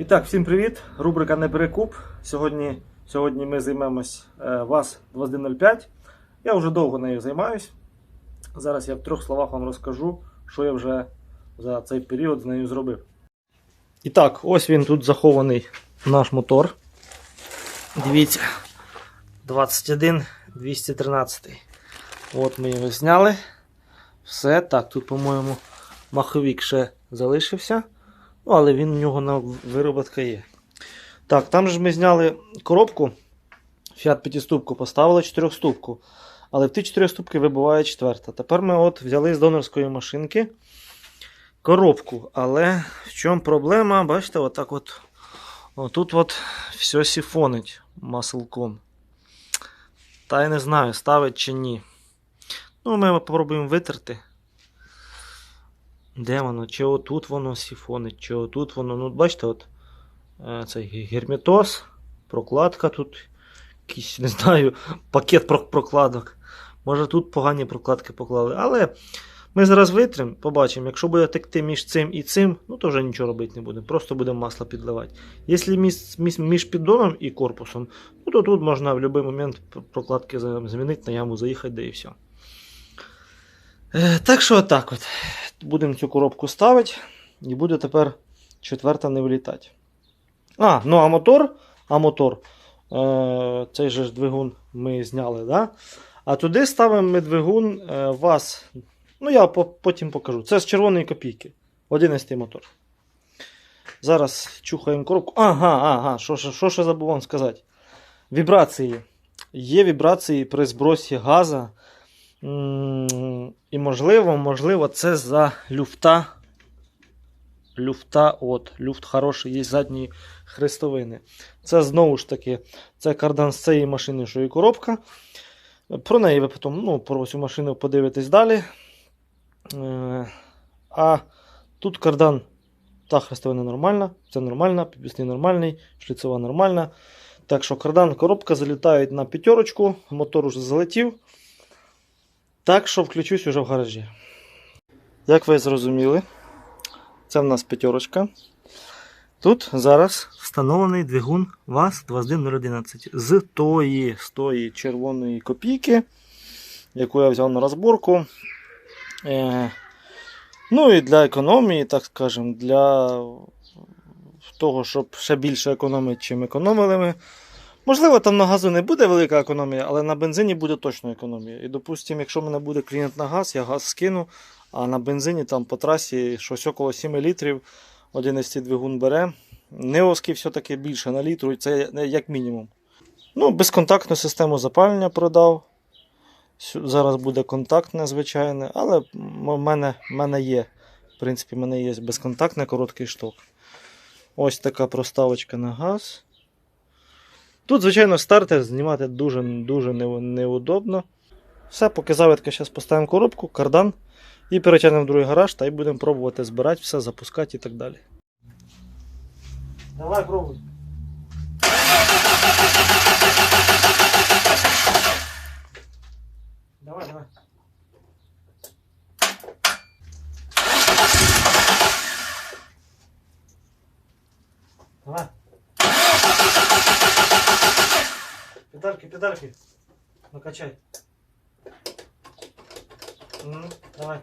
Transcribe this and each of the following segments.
І так, всім привіт! Рубрика Не перекуп. Сьогодні, сьогодні ми займемось е, ВАЗ-2105. Я вже довго нею займаюсь. Зараз я в трьох словах вам розкажу, що я вже за цей період з нею зробив. І так, ось він тут захований наш мотор. Дивіться, 21 213. От ми його зняли. Все. Так, тут, по-моєму, маховік ще залишився. Ну, але він у нього на вироботка є. Так, там же ми зняли коробку. Fiat 5 ступку поставили 4 ступку. Але в ті 4 ступки вибуває четверта. Тепер ми от взяли з донорської машинки коробку. Але в чому проблема? Бачите, отак от. Отут от все сіфонить маслком. Та я не знаю, ставить чи ні. Ну, ми попробуємо витерти. Де воно? Чи отут воно сіфонить, чи отут воно. Ну, бачите, от е, цей герметоз, прокладка тут. Якийсь, не знаю, пакет прокладок. Може тут погані прокладки поклали. Але ми зараз витримо, побачимо. Якщо буде текти між цим і цим, ну то вже нічого робити не будемо. Просто будемо масло підливати. Якщо між, між, між піддоном і корпусом, ну то тут можна в будь-який момент прокладки за- замінити, на яму заїхати, да і все. Е, так що отак от. Будемо цю коробку ставити, і буде тепер четверта не вилітати. А, ну а мотор, а мотор, е, цей же ж двигун ми зняли, да? А туди ставимо ми двигун е, ВАЗ. Ну, я по- потім покажу. Це з червоної копійки. 11 мотор. Зараз чухаємо коробку. Ага, ага, що, що, ще забув вам сказати? Вібрації. Є вібрації при збросі газа. І можливо, можливо, це за люфта. Люфта, от, люфт хороший, є задні хрестовини. Це знову ж таки, це кардан з цієї машини, що і коробка. Про неї ви потім, ну, про цю машину подивитесь далі. Е, А тут кардан, та хрестовина нормальна, це нормальна, підвісний нормальний, шліцова нормальна. Так що кардан, коробка залітають на п'ятерочку, мотор уже залетів. Так що включусь уже в гаражі. Як ви зрозуміли, це в нас п'ятерочка. Тут зараз встановлений двигун ВАЗ-21011 з тої, з тої червоної копійки, яку я взяв на розборку. Е, ну і для економії, так скажемо, для того, щоб ще більше економити, чим економили ми. Можливо, там на газу не буде велика економія, але на бензині буде точно економія. І, допустимо, якщо в мене буде клієнт на газ, я газ скину, а на бензині там по трасі щось около 7 літрів 11 двигун бере. Неоски все-таки більше на літру, і це як мінімум. Ну, безконтактну систему запалення продав. Зараз буде контактне, звичайне, але в мене, в мене є. В принципі, в мене є безконтактний короткий шток. Ось така проставочка на газ. Тут, звичайно, стартер знімати дуже-дуже неудобно. Все, поки завитка, зараз поставимо коробку, кардан і перетягнемо в другий гараж та й будемо пробувати збирати все, запускати і так далі. Давай пробуй. Давай. Давай. Педальки, педальки. Накачай. М, давай.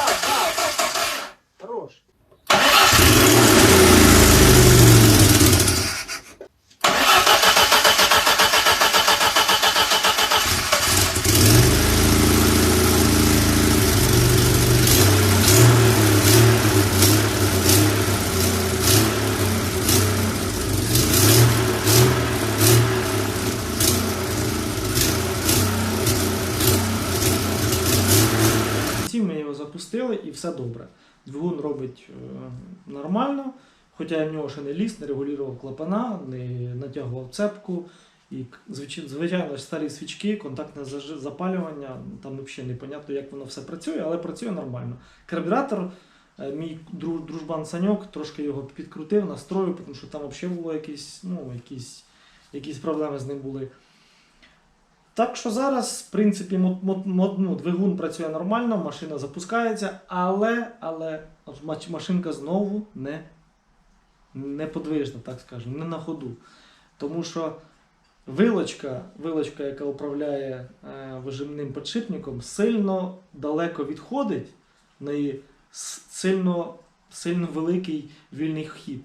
아! Запустили і все добре. Двигун робить е, нормально, хоча я в нього ще не ліз, не регулював клапана, не натягував цепку. І звичайно старі свічки, контактне запалювання, там взагалі непонятно, як воно все працює, але працює нормально. Карбюратор, е, мій дружбан Саньок трошки його підкрутив, настроїв, тому що там взагалі було якісь, ну, якісь, якісь проблеми з ним були. Так що зараз, в принципі, ну, двигун працює нормально, машина запускається, але, але машинка знову не, неподвижна, так скажемо, не на ходу. Тому що вилочка, вилочка яка управляє е, вижимним підшипником, сильно далеко відходить, в неї сильно, сильно великий вільний хід.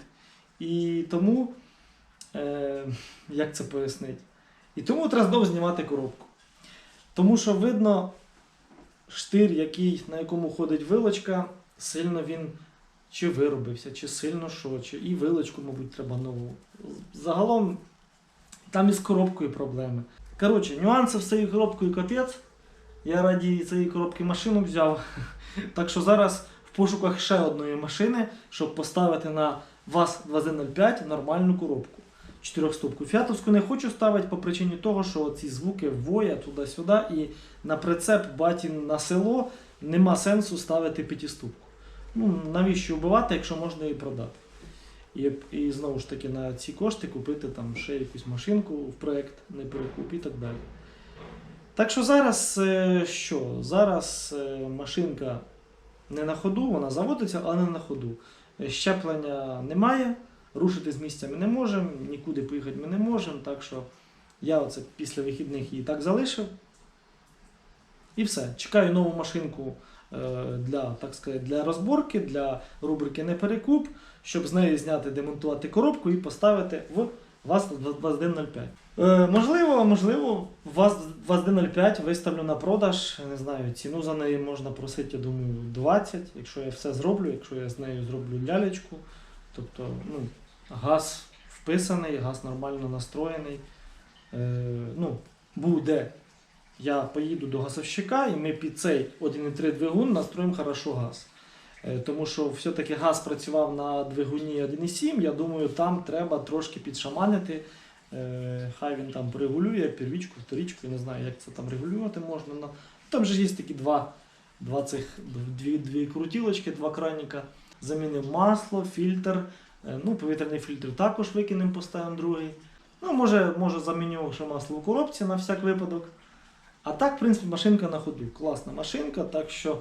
І тому, е, як це пояснити? І тому треба знову знімати коробку. Тому що видно, штир, який, на якому ходить вилочка, сильно він чи виробився, чи сильно що, чи і вилочку, мабуть, треба нову. Загалом там із коробкою проблеми. Коротше, нюанси з цією коробкою капець. Я раді цієї коробки машину взяв. Так що зараз в пошуках ще одної машини, щоб поставити на ВАЗ-2105 нормальну коробку. Чотирьохступку. Фіатовську не хочу ставити по причині того, що ці звуки воя туди-сюди, і на прицеп батін на село нема сенсу ставити п'ятиступку. Ну, навіщо вбивати, якщо можна її продати? І, і знову ж таки на ці кошти купити там ще якусь машинку в проект, не перекуп і так далі. Так що зараз е, що? Зараз е, машинка не на ходу, вона заводиться, але не на ходу. Е, Щеплення немає, рушити з місця ми не можемо, нікуди поїхати ми не можемо. Так що я оце після вихідних її так залишив. І все. Чекаю нову машинку е, для, так сказати, для розборки, для рубрики Не перекуп, щоб з неї зняти, демонтувати коробку і поставити в ВАЗ-2105. Е, можливо, можливо, ВАЗ-2105 виставлю на продаж. Не знаю, ціну за неї можна просити, я думаю, 20, якщо я все зроблю, якщо я з нею зроблю лялечку. Тобто, ну, газ вписаний, газ нормально настроєний. Е, ну, буде. Я поїду до газовщика і ми під цей 1.3 двигун настроїмо хорошо газ. Е, Тому що все-таки газ працював на двигуні 1.7, я думаю, там треба трошки підшаманити. Е, Хай він там порегулює первічку, вторічку, я не знаю, як це там регулювати можна. но Там же є такі два, два цих, дві, дві крутілочки, два краніка. Замінив масло, фільтр. Е, Ну, повітряний фільтр також викинемо, поставимо другий. Ну, може, може заміню ще масло в коробці на всяк випадок. А так, в принципі, машинка на ходу. Класна машинка, так що,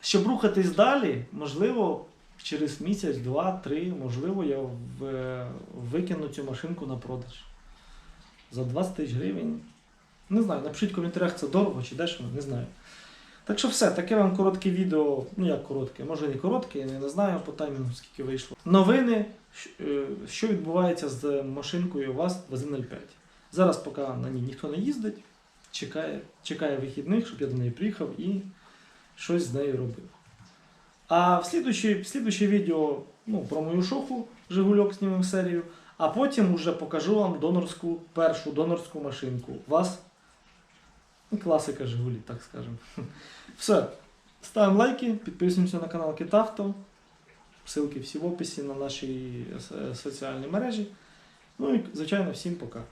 щоб рухатись далі, можливо, через місяць, два, три, можливо, я викину цю машинку на продаж. За 20 тисяч гривень. Не знаю, напишіть в коментарях, це дорого чи дешево, не знаю. Так що все, таке вам коротке відео, ну як коротке, може не коротке, я не знаю по таймінгу, скільки вийшло. Новини, е, що відбувається з машинкою ВАЗ-2105. Зараз, поки на ній ніхто не їздить, чекає, чекає вихідних, щоб я до неї приїхав і щось з нею робив. А в слідуюче, відео ну, про мою шофу Жигульок знімемо серію, а потім вже покажу вам донорську, першу донорську машинку. ВАЗ ну, класика Жигулі, так скажемо. Все. Ставимо лайки, підписуємося на канал Китавто. Ссылки всі в описі на наші соціальні мережі. Ну і, звичайно, всім пока.